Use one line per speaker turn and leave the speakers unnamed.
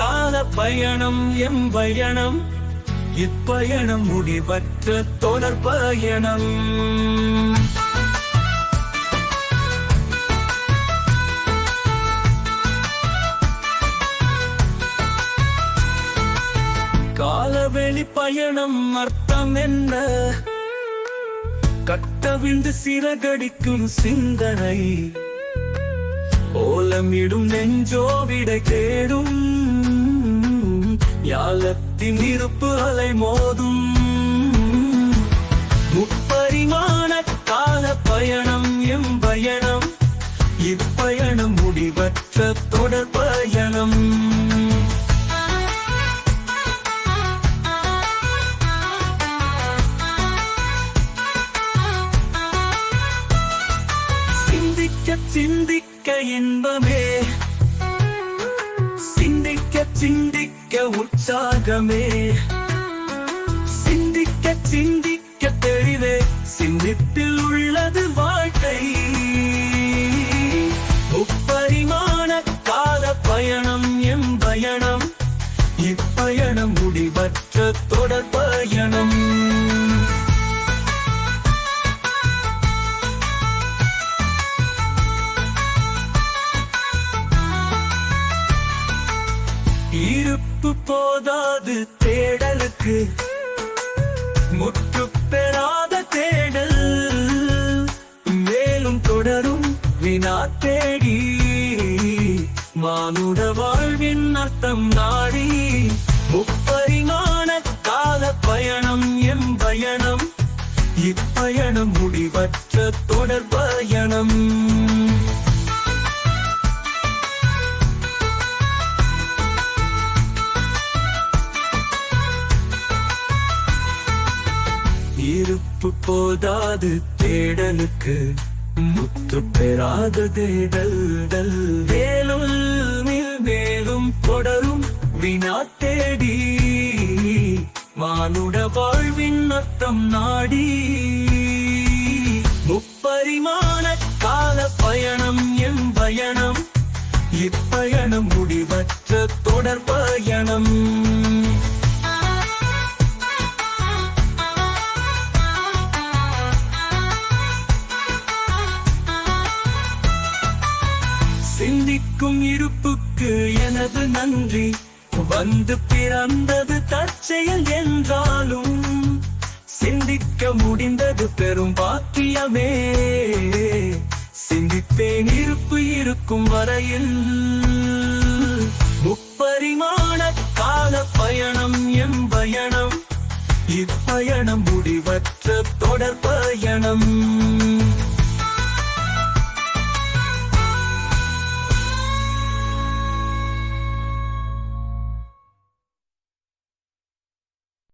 கால பயணம் எம் பயணம். இப்பயணம் முடிவற்ற தொடர் பயணம். காலவெளி பயணம் அர்த்தம் என்ன? கட்டவிழ்ந்து சிறகடிக்கும் சிந்தனை. ஓலமிடும் நெஞ்சோவிடை தேடும் ஞாலத்தின் இருப்பு அலை மோதும் முப்பரிமாண கால பயணம் எம் பயணம். இப்பயணம் முடிவற்ற தொடர் பயணம். சிந்திக்க சிந்திக்க இன்பமே சிந்திக்க உற்சாகமே. சிந்திக்க சிந்திக்க தெளிவே. சிந்திப்பில் உள்ளது வாழ்க்கை. இருப்பு போதாது தேடலுக்கு. முற்று பெறாத தேடல். மேலும் தொடரும் வினா தேடி. மானுட வாழ்வின் அர்த்தம் நாடி. முப்பரிமாண கால பயணம் எம் பயணம். இப்பயணம் முடிவற்ற தொடர்பு இருப்பு போதாது தேடலுக்கு முத்து பெறாத தேடல் வேலும் மேலும் தொடரும் வினா தேடி. மானுட வாழ்வின் அர்த்தம் நாடி. முப்பரிமாண கால பயணம் என் பயணம் இப்பயணம் முடிவற்ற தொடர் பயணம். சிந்திக்கும் இருப்புக்கு எனது நன்றி. வந்து பிறந்தது தற்செயல் என்றாலும் சிந்திக்க முடிந்தது பெரும் பாக்கியமே. சிந்திப்பேன் இருப்பு இருக்கும் வரையில் முப்பரிமாண கால பயணம் எம் பயணம். இப்பயணம் முடிவற்ற தொடர்பு